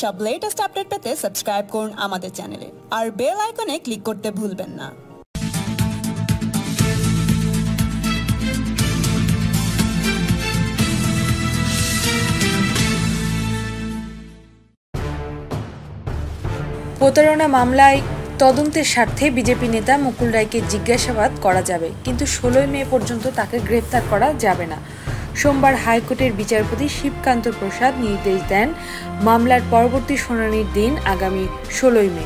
সব latest update পেতে subscribe করুন আমাদের চ্যানেলে আর বেল আইকনে ক্লিক করতে ভুলবেন না। প্রতারণা মামলায় তদন্তের স্বার্থে বিজেপি নেতা মুকুল রায়কে জিজ্ঞাসাবাদ করা যাবে, কিন্তু ষোলোই মে পর্যন্ত তাকে গ্রেপ্তার করা যাবে না। সোমবার হাইকোর্টের বিচারপতি শিবকান্ত প্রসাদ নির্দেশ দেন মামলার পরবর্তী শুনানির দিন আগামী ষোলোই মে।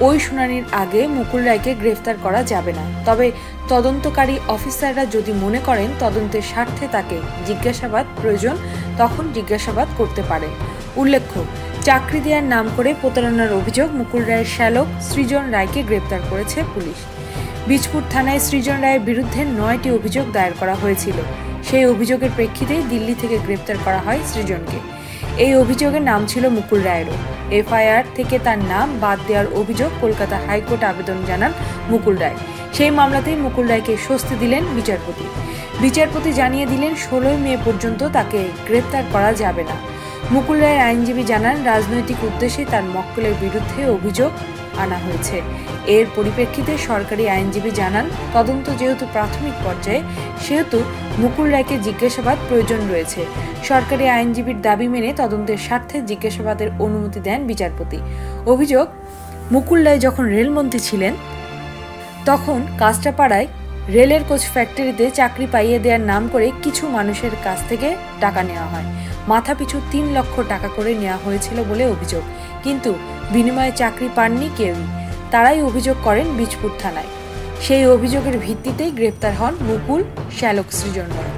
ওই শুনানির আগে মুকুল রায়কে গ্রেফতার করা যাবে না। তবে তদন্তকারী অফিসাররা যদি মনে করেন তদন্তের স্বার্থে তাকে জিজ্ঞাসাবাদ প্রয়োজন, তখন জিজ্ঞাসাবাদ করতে পারে। উল্লেখ্য, চাকরি দেওয়ার নাম করে প্রতারণার অভিযোগ মুকুল রায়ের শ্যালক সৃজন রায়কে গ্রেপ্তার করেছে পুলিশ। বীজপুর থানায় সৃজন রায়ের বিরুদ্ধে নয়টি অভিযোগ দায়ের করা হয়েছিল। সেই অভিযোগের প্রেক্ষিতে দিল্লি থেকে গ্রেপ্তার করা হয় সৃজনকে। এই অভিযোগের নাম ছিল মুকুল রায়েরও। এফআইআর থেকে তার নাম বাদ দেওয়ার অভিযোগ কলকাতা হাইকোর্ট আবেদন জানান মুকুল রায়। সেই মামলাতেই মুকুল রায়কে স্বস্তি দিলেন বিচারপতি। বিচারপতি জানিয়ে দিলেন, ষোলোই মে পর্যন্ত তাকে গ্রেপ্তার করা যাবে না। মুকুল রায়ের আইনজীবী জানান, রাজনৈতিক উদ্দেশ্যে তার মক্কেলের বিরুদ্ধে অভিযোগ আনা হয়েছে। এর পরিপ্রেক্ষিতে সরকারি আইনজীবী জানান, তদন্ত যেহেতু প্রাথমিক পর্যায়ে, সেহেতু মুকুল রায়কে জিজ্ঞাসাবাদ প্রয়োজন রয়েছে। সরকারি আইনজীবীর দাবি মেনে তদন্তের স্বার্থে জিজ্ঞাসাবাদের অনুমতি দেন বিচারপতি। অভিযোগ, মুকুল রায় যখন রেলমন্ত্রী ছিলেন, তখন কাস্টাপাড়ায় রেলের কোচ ফ্যাক্টরিতে চাকরি পাইয়ে দেওয়ার নাম করে কিছু মানুষের কাছ থেকে টাকা নেওয়া হয়। মাথাপিছু তিন লক্ষ টাকা করে নেওয়া হয়েছিল বলে অভিযোগ। কিন্তু বিনিময়ে চাকরি পাননি কেউই। তারাই অভিযোগ করেন বীজপুর থানায়। সেই অভিযোগের ভিত্তিতেই গ্রেপ্তার হন মুকুল শ্যালক সৃজন রায়